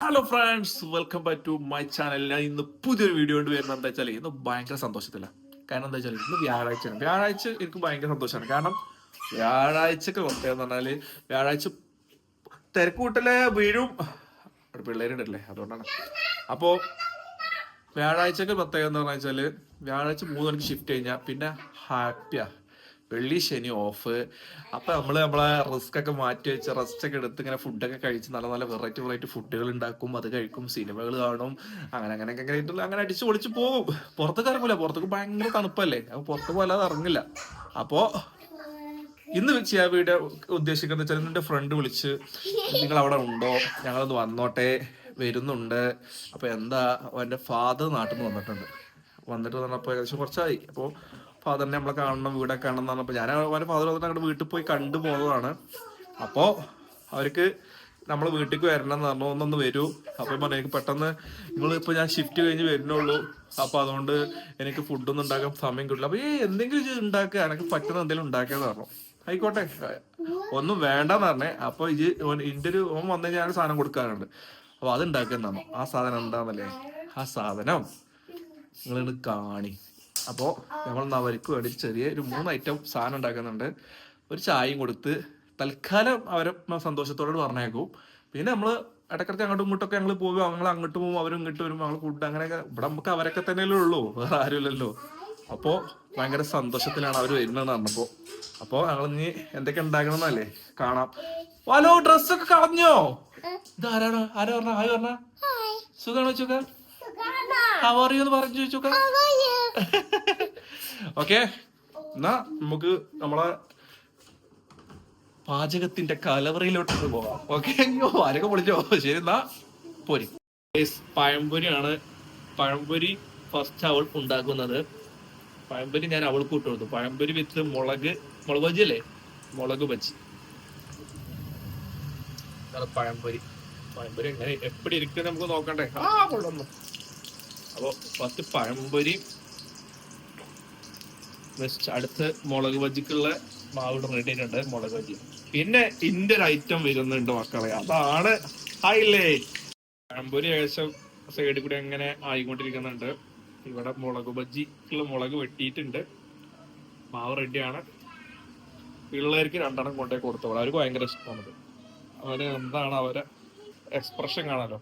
Hello friends welcome back to my channel ഞാൻ ഇന്ന് പുതിയൊരു വീഡിയോ കൊണ്ട് വരുന്നത് എന്താ വെച്ചാൽ ഇന്ന് ഭയങ്കര സന്തോഷത്തില്ല കാരണം എന്താ വെച്ചാൽ ഇന്ന് വ്യാഴാഴ്ചയാണ് വ്യാഴാഴ്ച എനിക്ക് ഭയങ്കര സന്തോഷമാണ്. കാരണം വ്യാഴാഴ്ചക്ക് പ്രത്യേകത എന്ന് പറഞ്ഞാൽ വ്യാഴാഴ്ച തിരക്കൂട്ടലെ വീഴും. പിള്ളേരുണ്ടല്ലേ അതുകൊണ്ടാണ്. അപ്പോ വ്യാഴാഴ്ചക്ക് പ്രത്യേകം എന്ന് പറഞ്ഞാൽ വ്യാഴാഴ്ച മൂന്ന് മണിക്ക് ഷിഫ്റ്റ് കഴിഞ്ഞാൽ പിന്നെ ഹാപ്പിയാ. വെള്ളി ശനി ഓഫ് അപ്പൊ നമ്മൾ നമ്മളെ റിസ്ക് ഒക്കെ മാറ്റി വെച്ച് റെസ്റ്റ് ഒക്കെ എടുത്ത് ഇങ്ങനെ ഫുഡൊക്കെ കഴിച്ച് നല്ല നല്ല വെറൈറ്റി വെറൈറ്റി ഫുഡുകൾ ഉണ്ടാക്കും അത് കഴിക്കും സിനിമകൾ കാണും. അങ്ങനെ അങ്ങനെ അങ്ങനെ അങ്ങനെ അടിച്ചു പൊളിച്ച് പോകും പുറത്തേക്ക് ഇറങ്ങൂല. പുറത്തേക്ക് ഭയങ്കര തണുപ്പല്ലേ? അപ്പൊ പുറത്ത് പോലാതെ ഇറങ്ങില്ല അപ്പോ ഇന്ന് ചെയ്യാൻ വീഡിയോ ഉദ്ദേശിക്കുന്നത് വെച്ചാൽ എന്റെ ഫ്രണ്ട് വിളിച്ച് നിങ്ങൾ അവിടെ ഉണ്ടോ? ഞങ്ങളൊന്ന് വന്നോട്ടെ. വരുന്നുണ്ട്. അപ്പൊ എന്താ എന്റെ ഫാദർ നാട്ടിൽ നിന്ന് വന്നിട്ടുണ്ട്. വന്നിട്ട് വന്നപ്പോ ഏകദേശം കുറച്ചായി. അപ്പോ ഫാദറിനെ നമ്മളെ കാണണം വീടൊക്കെ കാണണം എന്നാണ് അപ്പൊ ഞാൻ അവരുടെ ഫാദർ അങ്ങോട്ട് വീട്ടിൽ പോയി കണ്ടു പോകുന്നതാണ് അപ്പോ അവർക്ക് നമ്മൾ വീട്ടിലേക്ക് വരണം എന്ന് പറഞ്ഞു ഒന്നൊന്ന് വരൂ. അപ്പൊ പറഞ്ഞു എനിക്ക് പെട്ടെന്ന് നിങ്ങൾ ഇപ്പൊ ഞാൻ ഷിഫ്റ്റ് കഴിഞ്ഞ് വരുന്നുള്ളൂ. അപ്പൊ അതുകൊണ്ട് എനിക്ക് ഫുഡൊന്നും ഉണ്ടാക്കാൻ സമയം കിട്ടില്ല. അപ്പൊ ഏ എന്തെങ്കിലും ഉണ്ടാക്കുക എനിക്ക് പറ്റുന്ന എന്തെങ്കിലും ഉണ്ടാക്കിയെന്ന് പറഞ്ഞു. ആയിക്കോട്ടെ. ഒന്നും വേണ്ടെന്ന് പറഞ്ഞേ. അപ്പൊ ഇത് ഇന്റെ ഒരു ഓം വന്നു കഴിഞ്ഞാൽ സാധനം കൊടുക്കാറുണ്ട്. അപ്പൊ അത് ഉണ്ടാക്കുന്നതാണ് ആ സാധനം എന്താന്നല്ലേ? ആ സാധനം നിങ്ങളിന്ന് കാണി. അപ്പോ നമ്മൾ അവർക്ക് വേണ്ടി ചെറിയ ഒരു മൂന്ന് ഐറ്റം സാധനം ഉണ്ടാക്കുന്നുണ്ട്. ഒരു ചായയും കൊടുത്ത് തൽക്കാലം അവരെ സന്തോഷത്തോടെ പറഞ്ഞേക്കും. പിന്നെ നമ്മൾ ഇടക്കിടക്ക് അങ്ങോട്ടും ഇങ്ങോട്ടൊക്കെ ഞങ്ങൾ പോകും ഞങ്ങൾ അങ്ങോട്ട് പോകും അവരും ഇങ്ങോട്ട് വരും ഞങ്ങൾ ഫുഡ് അങ്ങനെയൊക്കെ. ഇവിടെ നമുക്ക് അവരൊക്കെ തന്നെയല്ലേ ഉള്ളൂ വേറെ ആരുമില്ലല്ലോ. അപ്പോ ഭയങ്കര സന്തോഷത്തിലാണ് അവർ വരുന്നതെന്ന് പറഞ്ഞപ്പോ. അപ്പോ ഞങ്ങൾ ഇനി എന്തൊക്കെ ഉണ്ടാക്കണമെന്നല്ലേ കാണാം. ഹലോ ഡ്രസ്സൊക്കെ കളഞ്ഞോ? ഇത് ആരാണ് ആരാ പറഞ്ഞ? ആര് പറഞ്ഞ. സുഖാണോ ചോക്ക ഹവറിയോ എന്ന് പറഞ്ഞു ചോദിച്ചോക്ക? ഓക്കെ എന്നാ നമുക്ക് നമ്മളെ പാചകത്തിന്റെ കലവറയിലോട്ട് പോവാം. ഓക്കെ അയ്യോ ആരൊക്കെ പൊളിച്ചോ. ശരി എന്നാ പോരി. പഴംപൊരിയാണ് പഴംപൊരി ഫസ്റ്റ് അവൾ ഉണ്ടാക്കുന്നത്. പഴംപൊരി ഞാൻ അവൾക്ക് ഇട്ട് കൊടുത്തു. പഴംപൊരി വിത്ത് മുളക് മുളക് ബജി അല്ലേ? മുളക് ബജി പഴംപൊരി. പഴംപൊരി എങ്ങനെ എപ്പടി ഇരിക്കുന്നത് നമുക്ക് നോക്കണ്ടേ? ആ കൊള്ളാം. അപ്പൊ ഫസ്റ്റ് പഴംപൊരി നെക്സ്റ്റ് അടുത്ത് മുളക് ബജിക്കുള്ള മാവ് റെഡി ആയിട്ടുണ്ട് മുളക് ബജി. പിന്നെ ഇന്റെ ഒരു ഐറ്റം വരുന്നുണ്ട് മക്കളെ. അതാണ് ഹൈലൈറ്റ് പഴംപൊരി ഏകദേശം സൈഡിൽ കൂടി അങ്ങനെ ആയിക്കൊണ്ടിരിക്കുന്നുണ്ട്. ഇവിടെ മുളക് ബജിക്കുള്ള മുളക് വെട്ടിയിട്ടുണ്ട്. മാവ് റെഡിയാണ് പിള്ളേർക്ക് രണ്ടെണ്ണം കൊണ്ടേ കൊടുത്തു അവർക്ക് ഭയങ്കര ഇഷ്ടമാണത് അവർ എന്താണ് അവരെ എക്സ്പ്രഷൻ കാണാലോ?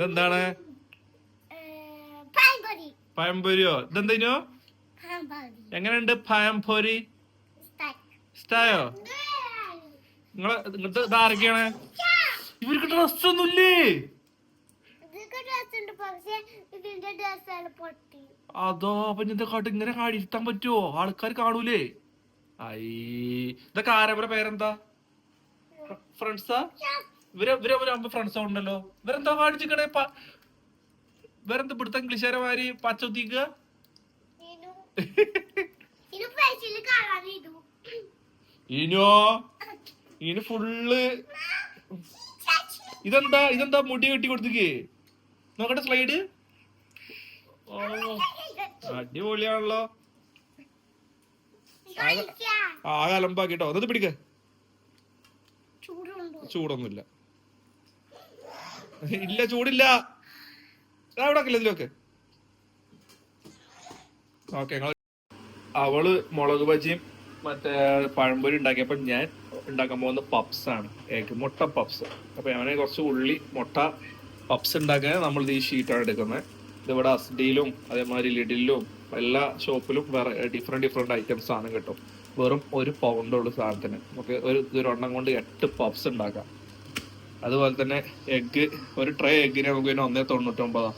ഇതെന്താണ്? പഴംപൊരിയോ? ഇതെന്തോ എങ്ങനെയുണ്ട് പഴംപൊരി? ഇഷ്ടായോ നിങ്ങളെ ഇങ്ങോട്ട് ഇതാരൊക്കെയാണ് ഇവർക്ക് ഡ്രസ് ഒന്നുമില്ലേ? അതോ അപ്പൊ ഇന്നത്തെ കാട്ട് ഇങ്ങനെ കാടിയിരുത്താൻ പറ്റുമോ ആൾക്കാർ കാണൂലേ? ഐ ഇതൊക്കെ ആരവരുടെ പേരെന്താ? ഫ്രണ്ട്സാ? ഇവരെ ഇവർ ഇവരാകുമ്പോ ഫ്രണ്ട്സ് ഉണ്ടല്ലോ ഇവരെന്താ കാണിച്ചിക്കണേ ഇവരെന്താ ഇവിടുത്തെ ഇംഗ്ലീഷുകാരന്മാര് പച്ചൊത്തിക്കുക ഒത്തിക്ക ഇനു. ഇനോ ഫുള്ള് ഇതെന്താ? ഇതെന്താ മുടി കെട്ടി കൊടുത്തിക്കേ നോക്കട്ടെ സ്ലൈഡ് ഓ അടിപൊളിയാണല്ലോ. ആകെ അലമ്പാക്കിട്ടോ? അതൊന്ന് പിടിക്ക. ചൂടൊന്നുമില്ല. ഇല്ല ചൂടില്ല. അവിടെ ഇതിലൊക്കെ. ഓക്കെ അവൾ മുളക് ബജിയും മറ്റേ പഴംപൊരി ഉണ്ടാക്കിയപ്പോ ഞാൻ ഉണ്ടാക്കാൻ പോകുന്ന പപ്സ് ആണ്. എഗ് മുട്ട പപ്സ്. അപ്പൊ അവനെ കുറച്ച് ഉള്ളി മുട്ട പപ്സ് ഉണ്ടാക്കാൻ നമ്മൾ ഈ ഷീറ്റാണ് എടുക്കുന്നത്. ഇതിവിടെ അസ്ഡിയിലും അതേമാതിരി ലിഡിലും എല്ലാ ഷോപ്പിലും വേറെ ഡിഫറെന്റ് ഡിഫറെന്റ് ഐറ്റംസ് ആണ് കിട്ടും. വെറും ഒരു പൗണ്ടുള്ള സാധനത്തിന്. നമുക്ക് ഒരു ഇതൊരെണ്ണം കൊണ്ട് എട്ട് പപ്സ് ഉണ്ടാക്കാം. അതുപോലെ തന്നെ എഗ്ഗ് ഒരു ട്രേ എഗ്ഗിന് നമുക്ക് പിന്നെ ഒന്നേ തൊണ്ണൂറ്റൊമ്പതാ.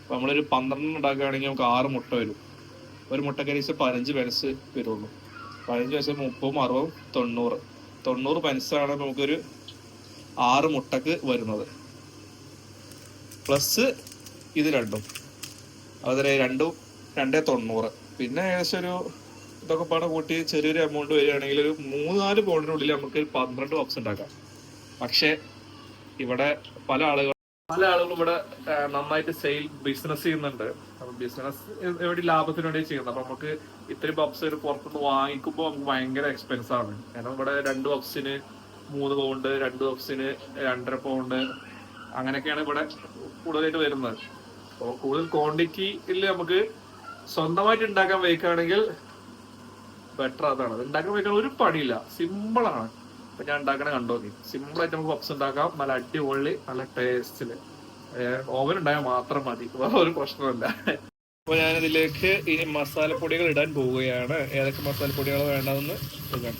അപ്പൊ നമ്മളൊരു പന്ത്രണ്ടെണ്ണം ഉണ്ടാക്കുകയാണെങ്കിൽ നമുക്ക് ആറ് മുട്ട വരും. ഒരു മുട്ടക്കരിച്ച് പതിനഞ്ച് പെൻസ് വരുള്ളൂ. പതിനഞ്ച് പെൻസ് മുപ്പതും അറുപതും തൊണ്ണൂറ്. തൊണ്ണൂറ് പെൻസാണ് നമുക്കൊരു ആറ് മുട്ടക്ക് വരുന്നത്. പ്ലസ് ഇത് രണ്ടും. അതുപോലെ രണ്ടും രണ്ടേ തൊണ്ണൂറ്. പിന്നെ ഏകദേശം ഒരു ഇതൊക്കെ പാടെ കൂട്ടി ചെറിയൊരു എമൗണ്ട് വരികയാണെങ്കിൽ ഒരു മൂന്ന് നാല് പൗണ്ടിനുള്ളിൽ നമുക്ക് പന്ത്രണ്ട് ബോക്സ് ഉണ്ടാക്കാം. പക്ഷെ ഇവിടെ പല ആളുകൾ പല ആളുകളും ഇവിടെ നന്നായിട്ട് സെയിൽ ബിസിനസ് ചെയ്യുന്നുണ്ട്. അപ്പൊ ബിസിനസ് എവിടെ ലാഭത്തിന് വേണ്ടി ചെയ്യുന്നത്. അപ്പൊ നമുക്ക് ഇത്രയും പബ്സ് പുറത്തുനിന്ന് വാങ്ങിക്കുമ്പോൾ നമുക്ക് ഭയങ്കര എക്സ്പെൻസ് ആണ്. കാരണം ഇവിടെ രണ്ട് പബ്സിന് മൂന്ന് പൗണ്ട് രണ്ട് പബ്സിന് രണ്ടര പൗണ്ട് അങ്ങനെയൊക്കെയാണ് ഇവിടെ കൂടുതലായിട്ട് വരുന്നത്. അപ്പോൾ കൂടുതൽ ക്വാണ്ടിറ്റിയിൽ നമുക്ക് സ്വന്തമായിട്ട് ഉണ്ടാക്കാൻ വയ്ക്കുകയാണെങ്കിൽ ബെറ്റർ അതാണ് അത് ഉണ്ടാക്കാൻ വയ്ക്കാൻ ഒരു പണിയില്ല. സിമ്പിൾ ആണ്. അപ്പൊ ഞാൻ ഉണ്ടാക്കണ കണ്ടോ? നീ സിമ്പിൾ ആയിട്ട് നമുക്ക് പപ്സ് ഉണ്ടാക്കാം. നല്ല അടിപൊളി നല്ല ടേസ്റ്റിൽ ഓവൻ ഉണ്ടായാൽ മാത്രം മതി. വേറെ ഒരു പ്രശ്നമില്ല അപ്പൊ ഞാനിതിലേക്ക് ഈ മസാലപ്പൊടികൾ ഇടാൻ പോവുകയാണ്. ഏതൊക്കെ മസാലപ്പൊടികൾ വേണ്ടതെന്ന് നോക്കാം.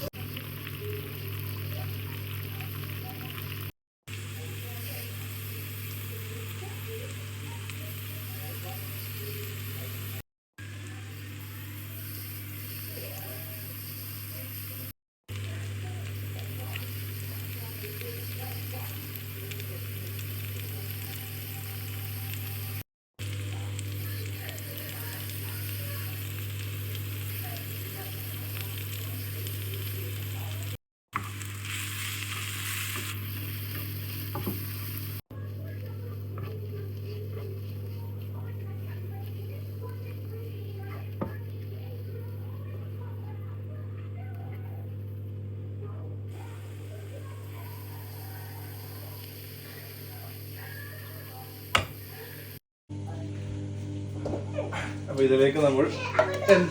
അപ്പൊ ഇതിലേക്ക് നമ്മൾ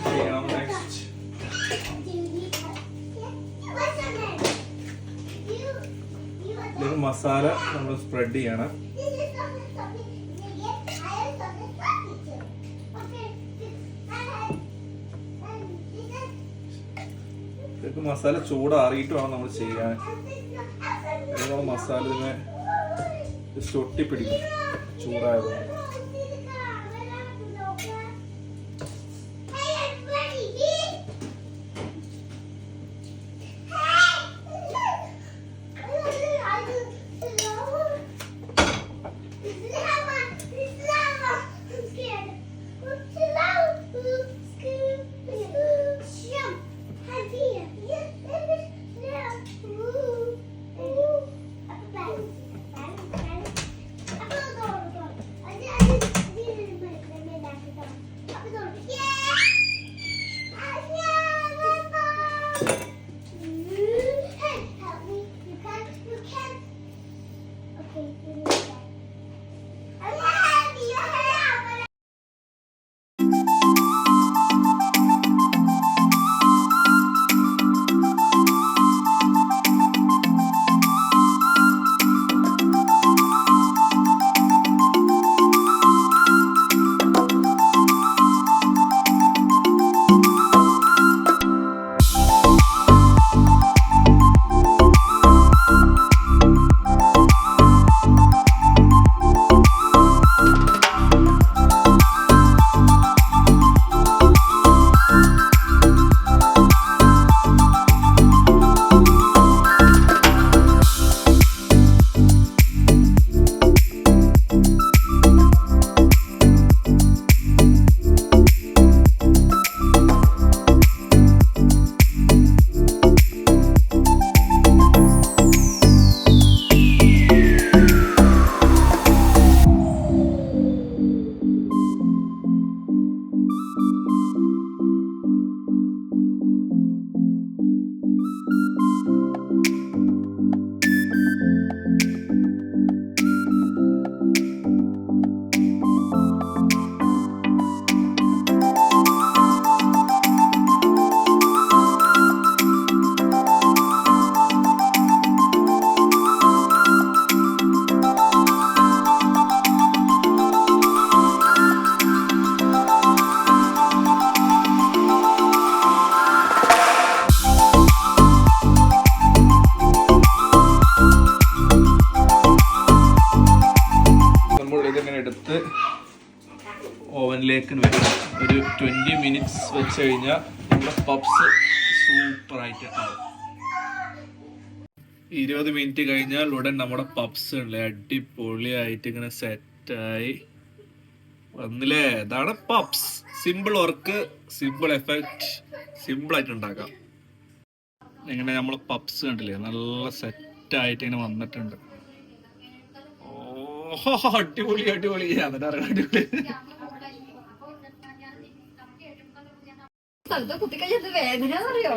ചെയ്യണം നെക്സ്റ്റ് മസാല നമ്മൾ സ്പ്രെഡ് ചെയ്യണം. മസാല ചൂടാറിയിട്ടാണ് നമ്മൾ ചെയ്യാൻ. മസാല ഇതിനെ ചൊട്ടിപ്പിടിക്കും ചൂടായതുകൊണ്ട് നമ്മൾ ഇതിങ്ങനെ എടുത്ത് ഓവനിലേക്ക് വരും. ഒരു ട്വന്റി മിനിറ്റ്സ് വെച്ച് കഴിഞ്ഞാൽ നമ്മുടെ പപ്സ് സൂപ്പറായിട്ട് ആവും ഇരുപത് മിനിറ്റ് കഴിഞ്ഞാൽ ഉടൻ നമ്മുടെ പപ്സ് ഉണ്ട് അടിപൊളിയായിട്ട് ഇങ്ങനെ സെറ്റായി വന്നില്ലേ? ഇതാണ് puffs simple work simple effect simple ആയിട്ട് ഉണ്ടാക്കാം. ഇങ്ങനെ നമ്മൾ പപ്സ് കണ്ടില്ലേ? നല്ല സെറ്റായിട്ട് ഇങ്ങനെ വന്നിട്ടുണ്ട്. അടിപൊളി അടിപൊളി. എന്നിട്ട് അറിയാം അടിപൊളി. സ്ഥലത്ത് കുത്തിക്കഴിഞ്ഞത് വേദന അറിയോ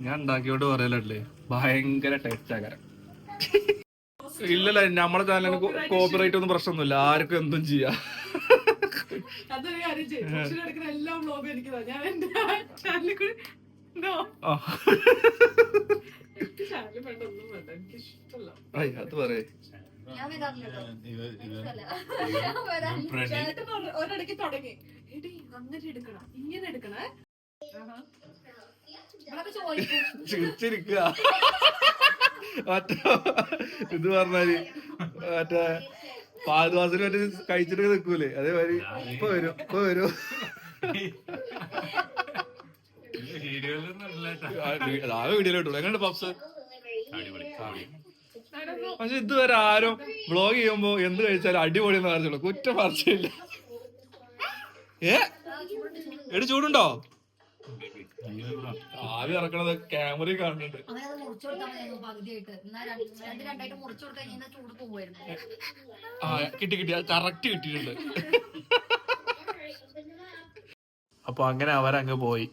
ഞാൻ ഉണ്ടാക്കിയോട് പറയലല്ലേ ഭയങ്കര ടേസ്റ്റ് ആകാരം ഇല്ലല്ല നമ്മളെ ചാനലിന് കോപ്പിറൈറ്റ് ഒന്നും പ്രശ്നമൊന്നുമില്ല. ആർക്കും എന്തും ചെയ്യാ. അതൊരു കാര്യം ചെയ്യും. എല്ലാ. ഞാൻ എന്റെ ചാനലിൽ കൂടി അത് പറയേ. ഒരിടയ്ക്ക് തുടങ്ങി. എടി അങ്ങനെ എടുക്കണം ഇങ്ങനെ എടുക്കണേ ഇവരൊക്കെ ചോദിക്കും ചിരിച്ചിരിക്കുക മറ്റേ ഇത് പറഞ്ഞാൽ മറ്റേ പാൽവാസിന് മറ്റേ കഴിച്ചിട്ട് നിൽക്കൂലേ? അതേമാതിരി ഇപ്പൊ വരും ഇപ്പൊ വരും. എങ്ങനെ പപ്സ് പക്ഷെ ഇതുവരെ ആരും വ്ളോഗ് ചെയ്യുമ്പോ എന്ത് കഴിച്ചാലും അടിപൊളി എന്ന് പറഞ്ഞുള്ളൂ കുറ്റം പറിച്ചില്ല ഏ? എടി ചൂടുണ്ടോ? ആദ്യം ഇറക്കണത് ക്യാമറയിൽ കാണുന്നുണ്ട്. ആ കിട്ടി കിട്ടി. അത് കറക്റ്റ് കിട്ടിയിട്ടുണ്ട്. അപ്പൊ അങ്ങനെ അവരങ്ങ് പോയി.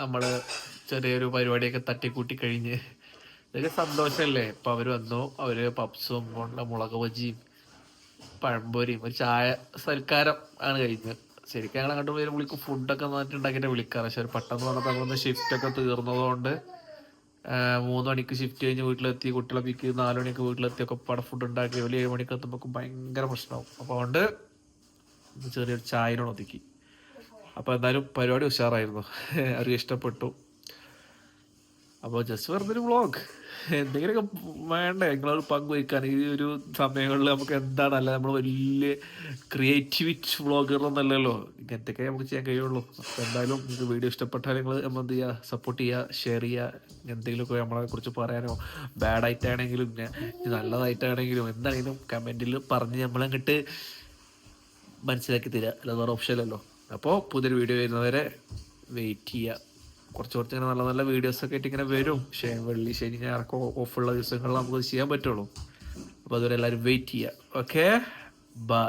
നമ്മൾ ചെറിയൊരു പരിപാടിയൊക്കെ തട്ടിക്കൂട്ടി കഴിഞ്ഞ് ഇതൊക്കെ സന്തോഷമല്ലേ ഇപ്പൊ അവർ വന്നു. അവർ പപ്സും കൊണ്ട മുളക് ബജിയും പഴംപൊരിയും ഒരു ചായ സൽക്കാരം ആണ് കഴിഞ്ഞത് ശരിക്കും ഞങ്ങൾ അങ്ങോട്ട് പോയി വിളിക്കും. ഫുഡൊക്കെ നന്നായിട്ട് ഉണ്ടാക്കിയിട്ട് വിളിക്കാറ്. പക്ഷെ പെട്ടെന്ന് വന്നപ്പോൾ ഷിഫ്റ്റ് ഒക്കെ തീർന്നതുകൊണ്ട് മൂന്ന് മണിക്ക് ഷിഫ്റ്റ് കഴിഞ്ഞ് വീട്ടിലെത്തി. കുട്ടികളെ പിക്ക് നാല് മണിക്ക് വീട്ടിലെത്തി. ഒക്കെ പട ഫുഡ് ഉണ്ടാക്കി. ഒരു ഏഴ് മണിക്ക് എത്തുമ്പോൾ ഭയങ്കര പ്രശ്നമാവും. അപ്പോൾ അതുകൊണ്ട് ചെറിയൊരു ചായനോട് ഒതുക്കി. അപ്പോൾ എന്തായാലും പരിപാടി ഉഷാറായിരുന്നു. അവർക്ക് ഇഷ്ടപ്പെട്ടു. അപ്പോൾ ജസ്റ്റ് വെറുതെ വ്ളോഗ് എന്തെങ്കിലുമൊക്കെ വേണ്ടേ? നിങ്ങളോട് പങ്കുവയ്ക്കാൻ ഈ ഒരു സമയങ്ങളിൽ നമുക്ക് എന്താണ് അല്ല നമ്മൾ വലിയ ക്രിയേറ്റിവിറ്റി വ്ളോഗർ എന്നല്ലല്ലോ. ഇങ്ങനത്തെയൊക്കെ നമുക്ക് ചെയ്യാൻ കഴിയുള്ളൂ. അപ്പോൾ എന്തായാലും നിങ്ങൾക്ക് വീഡിയോ ഇഷ്ടപ്പെട്ടാൽ നിങ്ങൾ നമ്മൾ എന്ത് ചെയ്യുക? സപ്പോർട്ട് ചെയ്യുക ഷെയർ ചെയ്യുക. എന്തെങ്കിലുമൊക്കെ നമ്മളെ കുറിച്ച് പറയാനോ? ബാഡായിട്ടാണെങ്കിലും നല്ലതായിട്ടാണെങ്കിലും എന്താണെങ്കിലും കമന്റിൽ പറഞ്ഞ് നമ്മളങ്ങോട്ട് മനസ്സിലാക്കി തരിക. അല്ലാതെ അല്ലല്ലോ അപ്പോൾ പുതിയൊരു വീഡിയോ വരുന്നവരെ വെയിറ്റ് ചെയ്യുക കുറച്ച് കുറച്ച് ഇങ്ങനെ നല്ല നല്ല വീഡിയോസൊക്കെ ആയിട്ട് ഇങ്ങനെ വരും. പക്ഷേ വെള്ളി ശനി ഞായറൊക്കെ ഓഫുള്ള ദിവസങ്ങളിൽ നമുക്ക് ചെയ്യാൻ പറ്റുള്ളൂ. അപ്പോൾ അതുവരെ എല്ലാവരും വെയിറ്റ് ചെയ്യുക ഓക്കെ ബൈ